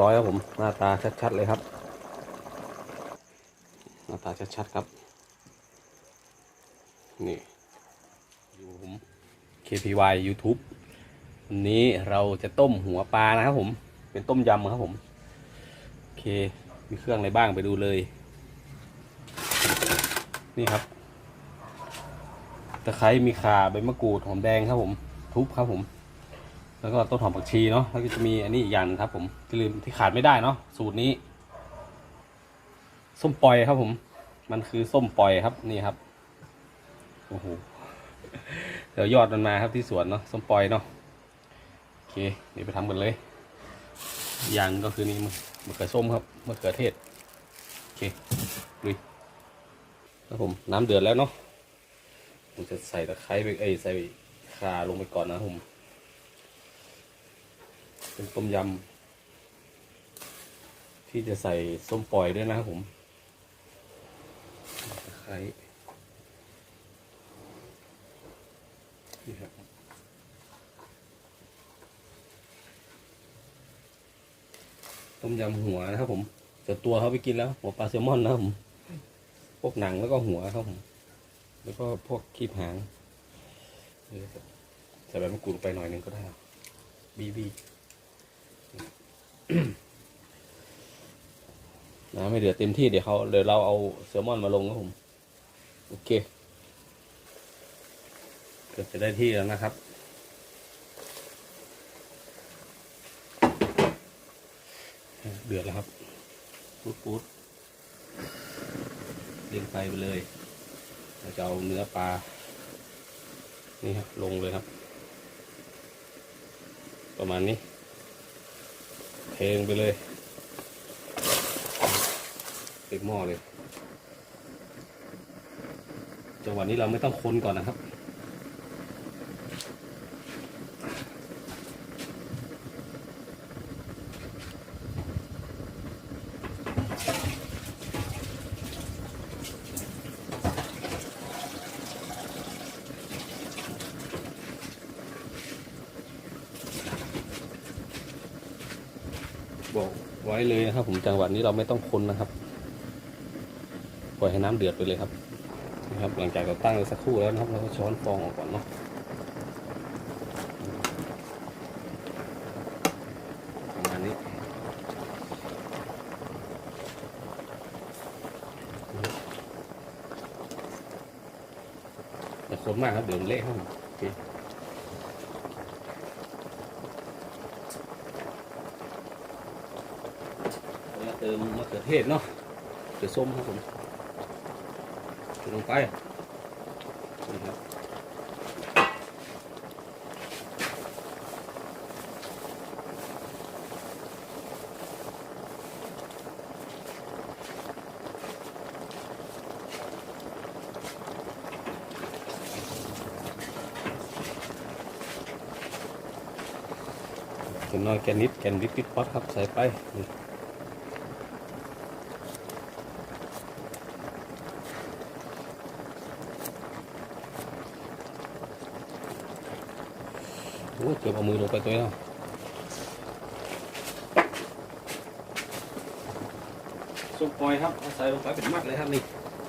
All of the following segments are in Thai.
ร้อยครับผมหน้าตาชัดๆเลยครับ หน้าตาชัดๆครับ นี่อยู่ผม KPY YouTube วันนี้เราจะต้มหัวปลานะครับผม เป็นต้มยำครับผม โอเค มีเครื่องอะไรบ้างไปดูเลย นี่ครับ ตะไคร้มีข่าใบมะกรูดหอมแดงครับผม ทุบครับผม แล้วก็ต้นหอมผักชีเนาะแล้วก็จะมีอันนี้อีกอย่างนึงครับ ผมที่ลืมที่ขาดไม่ได้เนาะสูตรนี้ ส้มปล่อยครับ ผม มันคือส้มปล่อยครับ นี่ครับโอ้โหเดี๋ยวยอดมันมาครับที่สวนเนาะส้มปล่อยเนาะโอเคเดี๋ยวไปทำกันเลย อย่างก็คือนี่มะเขือส้มครับมะเขือเทศโอเคลุยครับผมน้ำเดือดแล้วเนาะผมจะใส่ตะไคร้ไปเอ้ยใส่ข่าลงไปก่อนนะผม เป็นต้มยำที่จะใส่ส้มปล่อยด้วยนะครับผมตะไคร้นี่ครับต้มยำหัวนะครับผมแต่ตัวเขาไปกินแล้ว หัวปลาแซลมอนนะครับผมพวกหนังแล้วก็หัวครับผม แล้วก็พวกคีบหางใส่ใบมะกรูดไปหน่อยหนึงก็ได้ครับบีบี น้ำไม่เดือดเต็มที่เดี๋ยวเขาเดี๋ยวเราเอาแซลมอนมาลงครับผม โอเคเกือบจะได้ที่แล้วนะครับเดือดแล้วครับปุ๊ดปุ๊ดเลี้ยงไฟไปเลย เราจะเอาเนื้อปลา นี่ครับลงเลยครับ ประมาณนี้ เทงไปเลยติดหม้อเลยจังหวะนี้เราไม่ต้องคนก่อนนะครับ บอก ไว้เลยนะครับ ผมจังหวะนี้เราไม่ต้องคนนะครับ ปล่อยให้น้ำเดือดไปเลยครับนะครับ หลังจากเราตั้งไว้สักครู่แล้วนะครับ เราก็ช้อนฟองออกก่อนเนาะประมาณนี้อย่าคนมากครับเดี๋ยวเละครับโอเค แล้วเติมมะเขือเทศเนาะเขือส้มครับผมใส่ลงไปนี่ครับน้อยแกนิดแกนวิปปิดป๊อตครับใส่ไปนี่ โอ้ยเกือบเอามือลงไปตัวแล้วส้มปล่อยครับเอาใส่ลงไปเป็นมัดเลยครับนี่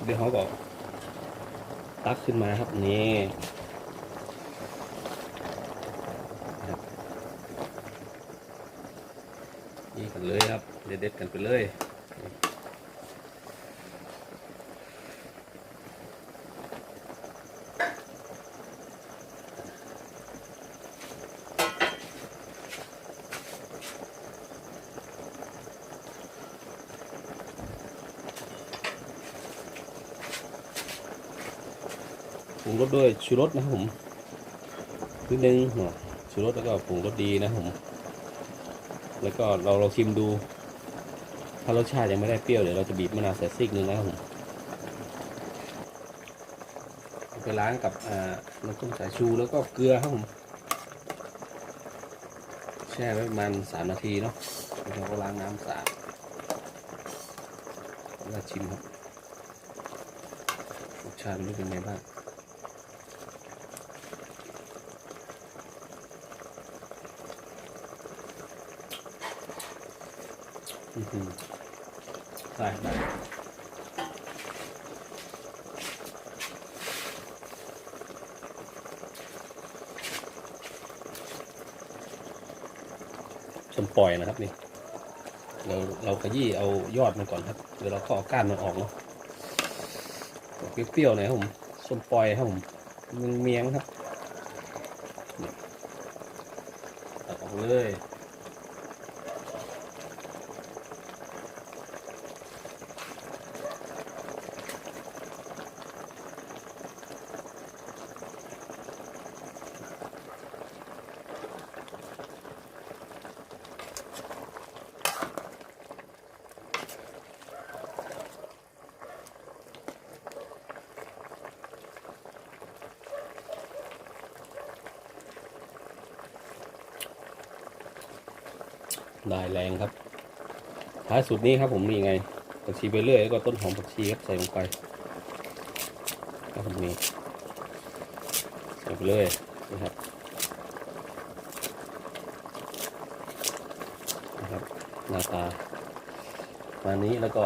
เดี๋ยวเขาบอกตักขึ้นมาครับนี่ครับนี่กันเลยครับเด็ดๆกันไปเลย รุงรสด้วยชูรสนะครับผมนิดนึงชูรสแล้วก็ปรุงรสดีนะผม แล้วก็เราเราชิมดู ถ้ารสชาติยังไม่ได้เปรี้ยวเดี๋ยวเราจะบีบมะนาวใส่ซีกนึงนะครับผมไปล้างกับน้ำส้มสายชูแล้วก็เกลือครับผมแช่ไว้ประมาณสามนาทีเนาะแล้วเราก็ล้างน้ำสะอาดแล้วชิมครับรสชาติมันเป็นไงบ้าง อื้อหือได้ได้ชมปล่อยนะครับนี่ เราเราขยี้เอายอดมันก่อนครับ เดี๋ยวเราก็เอาก้านมันออกเนาะเปรี้ยวๆหน่อยครับผมส้มปล่อยครับผมมันเมียงครับตัดออกเลย ได้แรงครับ ท้ายสุดนี้ครับผมนี่ไงผักชีไปเรื่อยแล้วก็ต้นหอมผักชีครับใส่ลงไปครับผมนี่ใส่ไปเลยนะครับนะครับหน้าตามานี้แล้วก็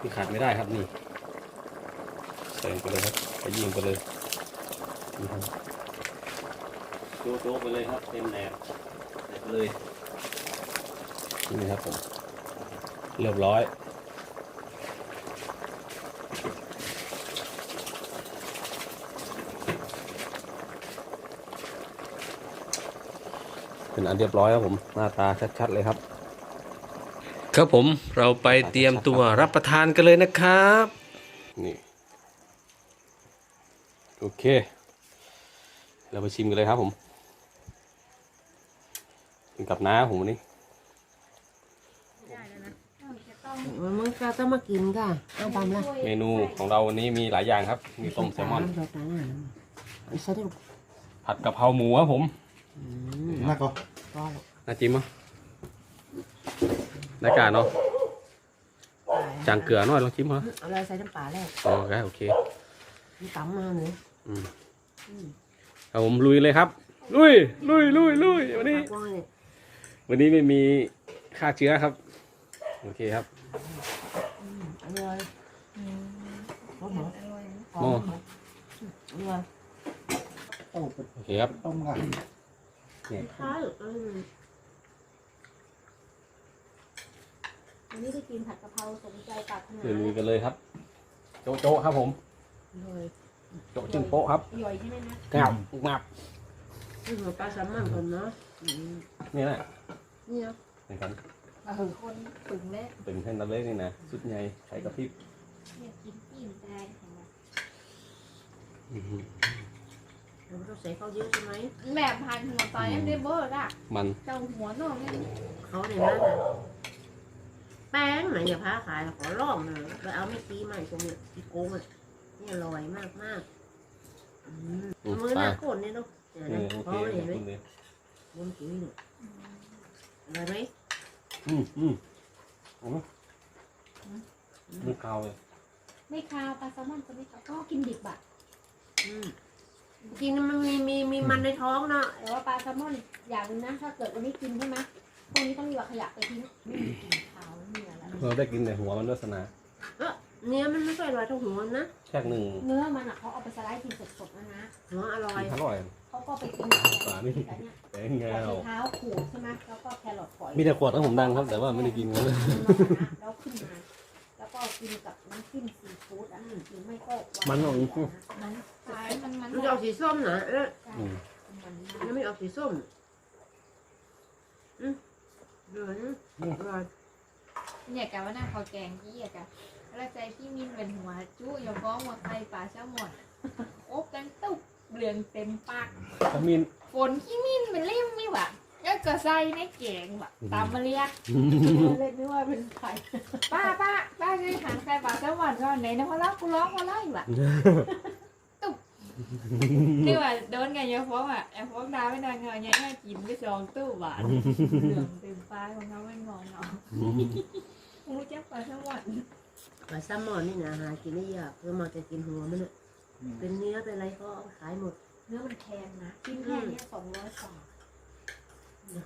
ที่ขาดไม่ได้ครับนี่ใส่ไปเลยครับขยี้ลงไปเลยนี่ครับ โจ๊ะโจ๊ะไปเลยครับ เต็มแหนบใส่ไปเลยนี่ครับผมเรียบร้อย เป็นอันเรียบร้อยครับผม หน้าตาชัดๆเลยครับ ครับผมเราไปเตรียมตัวรับประทานกันเลยนะครับ นี่ โอเค เราไปชิมกันเลยครับผม กินกับน้าผมวันนี้มันมึงก็ต้องมากินก่ะเอาตามละเมนูของเราวันนี้มีหลายอย่างครับ มีต้มแซลมอน เราตามละไม่ใช่ได้ผัดกะเพราหมูครับผม那个，ก็หรอกน่าจิ้มมั้ยได้การเนาะจางเกลือหน่อยลองชิมเหรอเอาอะไรใส่น้ำปลาแล้วอ๋อโอเคโอเคมีตำมาเลยอืมครับผมลุยเลยครับ ลุย ลุยลุยลุยวันนี้ ปากว่าเนี่ย วันนี้ไม่มีค่าเชื้อครับ โอเคครับ อร่อยรสเหรอหอมอร่อยโอ้โเคครับต้มกันเนี่ยข้าวอืมวันนี้จะกินผัดกะเพราสมใจปรากขนาดเดี๋ยวกันเลยครับ โจ๊ะครับผม อร่ยโจ๊ะจึงโป๊ะครับย่อยใช่ไหมนะกราบมาบ คือหัวปลาแซลมอนก่อนเนาะนี่แหละ นี่เนาะนี่ครับเออคนถึงแล้วเป็นเส้นตะเล็กนี่นะสุดใหญ่ไข่กระพริบเนี่ยกินอิ่มแต่ของเราเราไม่ต้องใส่ข้าวเยอะใช่ไหมแบบพันหัวตอนยังได้เบอร์ละมันเจ้าหัวโน่นนี่เขาเนี่ยนะแป้งไหนอย่าพาขายขอลองนะไปเอาไม่ตีใหม่ตรงเนี้ยที่โกงอะนี่อร่อยมากมากๆอืมอืมมือหตาน้าโกนเนี่ยเนาะเดี๋ยวเอนะอโอพเคอขเห็อบนไหมคุณเลยบนกิ้วเนี่ย อะไรไหมอืมอืมอืมไม่คาวเลยไม่คาวปลาแซลมอนก็ไม่คาวก็กินดิบอะอืมจริงๆมันมีมีมีมันในท้องเนาะแต่ว่าปลาแซลมอนอย่างหนึงนะถ้าเกิดวันนี้กินใช่ไหมพวกนี้ต้องรีบเอาขยะไปทิ้งไม่มีกลิ่นขาวไม่มีอะไรเราได้กินแต่หัวมันด้วยสนาเนื้อมันไม่ค่อยอร่อยเท่าหัวนะแค่หนึ่งเนื้อมันอะเขาเอาไปสไลด์กินสดๆนะนะหัวอร่อย อร่อย เขาก็ไปกินกับปลานี่แต่เนี่ยแต่เงาแต่เท้าขูดใช่ไหมแล้วก็แครอทฝอยมีแต่ขวดของผมดังครับ แต่ว่าไม่ได้กินกันเลยแล้วขึ้นมา แล้วก็กินกับน้ำจิ้มซีฟู้ดอะหรือไม่ก็มันของ มันขายมันมันมันจะออกสีส้มนะเอออืมมันมันไม่ออกสีส้มอืมเดือดนะอร่อยเนี่ยกะว่าหน้าคอแกงยี่อะกะแล้วใจพี่มินเป็นหัวจุอย่าฟ้องว่าใครป่าเช้าหมดโอบกันตุ๊บ เหลืองเต็มปากขมิ้น ฝนขี้มินเป็นเล่มนี่หว่ะแล้วก็ใส่ในแกงว่ะตามมาเรียกเลยนึกว่าเป็นใครป้าป้าป้าช่วยหันใครป่าเช้าหมดก่อนไหนนะพอแล้วกูร้องพอแล้วอีกว่ะนี่ว่าโดนกันเยอะฟ้องอะแอบฟ้องดาวไม่นานเงยเนี่ยกินไปสองตู้หวานเหลืองเต็มฟ้าของเขาไม่งองเนาะรู้จักปลาสวรรค์ปลาแซลมอนนี่นะหากินได้ยากเพื่อมาจะกินหัวมันเนี่ย เป็นเนื้อเป็นอะไรก็เอาขายหมด เนื้อมันแพงนะชิ้นแค่เนี้สองร้อยกว่า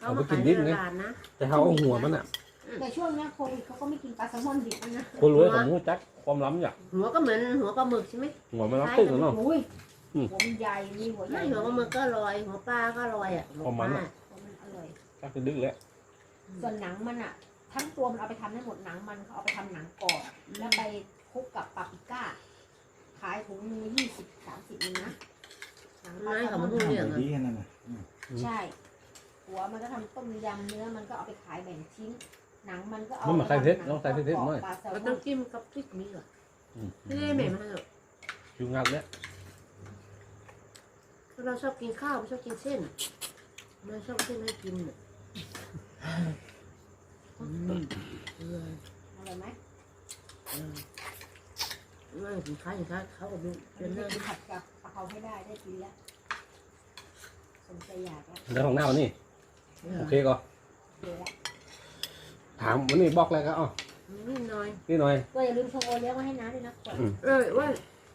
เขามาขายในตลาดนะแต่เขาเอาหัวมันอะ แต่ช่วงเนี้ยโควิดเขาก็ไม่กินปลาแซลมอนดิบแล้วนะคนรวยของมูจักความล้ำอย่างหัวก็เหมือนหัวปลาหมึกใช่ไหมหัวมันล้ำตึ้งเนาะอุ้ยอืมหัวมันใหญ่มีหัวใหญ่ไม่หัวปลาหมึกก็อร่อยหัวปลาก็อร่อยอะหัวของปมันลาอะหัวมันอร่อยจักจะดึกแล้วส่วนหนังมันอะ ทั้งตัวมันเอาไปทำได้หมดหนังมันเขาเอาไปทำหนังกรอบแล้วไปคลุกกับปาปริก้า ขายถุงมือยี่สิบสามสิบนึงนะหนังปลาไม่แซลกับมมัอนนพูดเรื่องดีอะแค่นั้นนะอืมใช่ หัวมันก็ทำต้มยำเนื้อมันก็เอาไปขายแบ่งชิ้น หนังมันก็เอามันมาใส่เพชรต้องใส่เพชรปหน่อย ปลาแซลเรามต้ออนงจิ้มกับพริกนี่ก่อนอืมไม่ได้แม่มาหรอกคิวงัดแล้วเพราะเราชอบกินข้าวไม่ชอบกินเส้นเราชอบเส้นให้กินอะอืมเอออร่อยไหม เออ ไม่สินค้าสินค้าเขาก็ดูเป็เป็นนเรื่เรื่อองงผัดกับกะเพราให้ได้ได้กินแล้วสมใจอยากแล้วแล้วของหน้าวันนี้โอเคก็เดี๋ยวละถามวันนี้บอกแล้วก็อ๋อนิดหน่อย นี่หน่อย ก็อย่าลืมชงโอเลี้ยงมาให้น้าด้วยนะขวดอืม เออว่า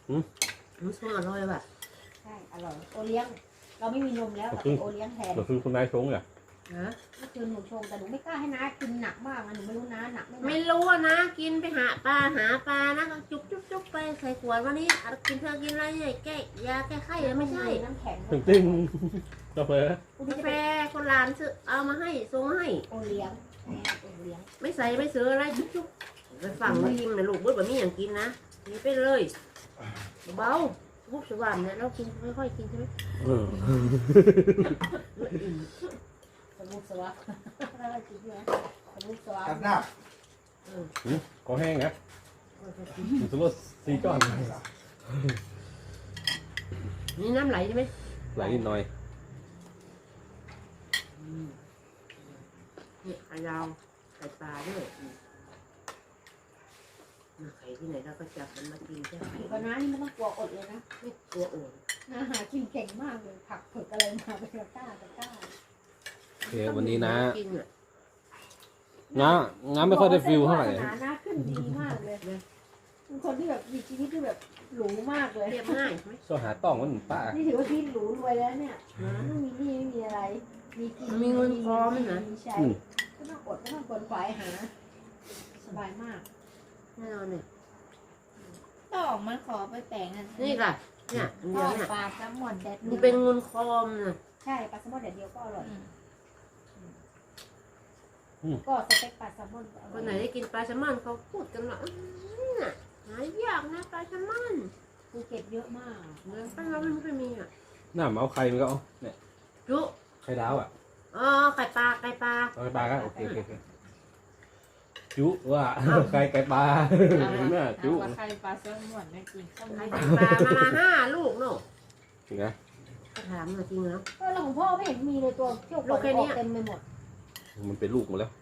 หืมมันสดอร่อยว่ะใช่อร่อยโอเลี้ยง เราไม่มีนมแล้วเราเป็นโอเลี้ยงแทนก็คือคุณนายชงอ่ะนะเมื่อคืนหนูชงแต่หนูไม่กล้าให้น้ากินหนักมากนะหนูไม่รู้น้าหนักไม่หนัไม่กรู้อะนะ กินไปหาปลาหาปลานะก็จุ๊บจุ๊บจุ๊บไปใส่ขวดวันนี้เอากินเธอกินอะไรเนี่ยแก้ยาแก้ไข้เหรอไม่ใช่น้ำแข็งตึ้งตึ้งกาแฟพรุ่งนี้กาจะแฟเป็นคนหลานซื้อเอามาให้ส่งให้ โอเลี้ยงแม่โอเลี้ยงไม่ใส่ไม่ซื้ออะไรจุ๊บจุ๊บไปฝั่งริมนะลูกเบิดแบบนี้อย่างกินนะนี่ไปเลยเบาพวกสวรรค์เนี่ยเรากินไม่ค่อยกินใช่ไหม เออไม่อิ่ม สมุกสวะอะไรกินเนี่ยสมุกสวะตัดหน้าเออก็แห้งนะก็จะกินสมมติสี่ก้อนนี่น้ำไหลใช่ไหมไหลนิดหน่อยอืมนี่ไข่ดาวไข่ปลาด้วยอืมมาไข่ที่ไหนเราก็จับมันมากินใช่ไหมอยู่กับน้านี่ไม่ต้องกลัวอดเลยนะไม่กลัวโอนน้าหากินเก่งมากเลยผักเผือกอะไรมาเป็นตะกร้าตะกร้าโอ เควันนี้นะกินอะง้าง้าไม่ค่อยได้ฟิลเท่าไหร่วสนาน้าขึ้นดีมากเลยเป็นคนที่แบบมีชีวิตที่แบบหรูมากเลย เรียบง่ายใช่ไหม โซหาต้องมันป้า นี่ถือว่าชีวิตหรูรวยแล้วเนี่ยไม่มีหนี้ไม่มีอะไร มีกินมีใช้ก็ต้องอดก็ต้องกวนขวายหา สบายมาก แน่นอนเนี่ยต้องออกมาขอไปแต่งอันนี่ค่ะ เนี่ยอันทเดียอวดเนี่ยปลาแซลมอนแดดมันเป็นเงินคอมนะใช่ปลาแซลมอนแดดเดียวก็อร่อย อืม ก็สเต็กปลาแซลมอนก็อคร่อนยไหนได้กินปลาแซลมอนเขาพูดกันว่าอื้อน่ะหายากนะปลาแซลมอนภูเก็ตเยอะมากเมืองบ้านเราไม่ค่อยมีอะหน้ามาเอาไข่มันก็เอาเนี่ยจุไข่ดาวอะอ๋อไก่ปลาไก่ปลาเอาไข่ปลาก็โอเคโอเคโอเคจุว่าไก่ไก่ปลาเนี่ยจุเอาว่าใครปลาแซลมอนได้กินข้าวไก่มันปลามามาห้าลูกเนาะจริงนะก็ถามมาจริงแล้วเออแล้วของพ่อไม่เห็นมีเลยตัวเที่ยวกดออกเต็มไปหมด มันเป็นลูกหมดแล้ว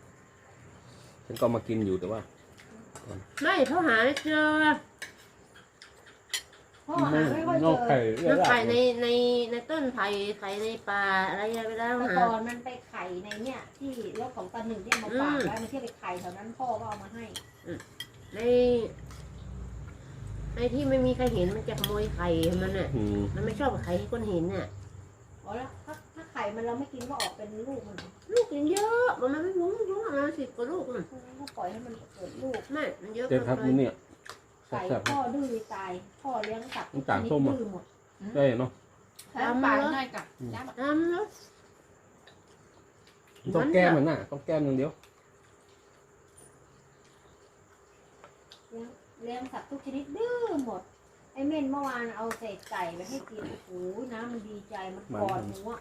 ฉันก็มากินอยู่แต่ว่า ไม่เขาหาไม่เจอพ่อหาไม่ค่อยเจนอกอไข่มันไข่ในในในต้นไผ่ไข่ในป่าอะไรไปแล้วแต่หา ก่อนมันไปไข่ในเนี่ยที่รถของตาหนึ่งที่เอามาฝากไว้มันเที่ยวไปไข่แถวนั้นพ่อก็เอามาให้ในในที่ไม่มีใครเห็นมันจะขโมยไข่มันน่ะ อืม มันไม่ชอบไข่ให้คนเห็นน่ะ อ๋อแล้วถ้าถ้าไข่ มันเราไม่กินก็ออกเป็นลูกมันลูกยังเยอะมันไม่รู้รู้ประมาณสิบกว่าลูกน่ะก็ปล่อยให้มันเกิดลูกไม่มันเยอะเด็ดครับไปมันเนี่ยไก่แซ่บพ่อดื้อตายพ่อเลี้ยงสัตว์มันต่างส้มอะดื้อหมดๆได้เนาะแล้วปลาหน่อยกับจ้าทำแล้วมันต้องแก้มมันน่ะต้องแก้มอย่างเดียวเลี้ยงเลี้ยงสัตว์ทุกชนิดดื้อหมดไอ้เม่นเมื่อวานเอาเศษไก่ไปให้กินโอ้โหน้ำมันดีใจมันกอดหนูอะ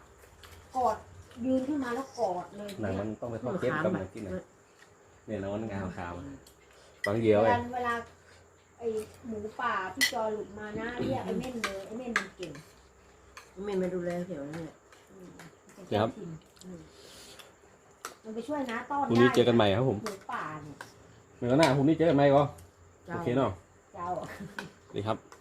กอดยืนขึ้นมาแล้วกอดเลยหนังเนี่ยมันต้องไปทอดเก็บกับมันกินนะเนี่ยนะมันงามขาวบางเวเดียวเอลางเวลาไอ้หมูป่าที่จอหลุดมานะเรียกไอ้เม่นเลยไอ้เม่นมันเก่งไม่มาดูแลแถวนั้นแหละอืมมันเป็นเจ้าถิ่นอืมมันไปช่วยนะต้อนพรุ่งนี้ได้เจอกันใหม่ครับผมหมูป่าเนี่ยเหมือนกันหน้าพรุ่งนี้เจอกันใหม่ก็โอเจ้าเคเนาะเจ้าดีครับส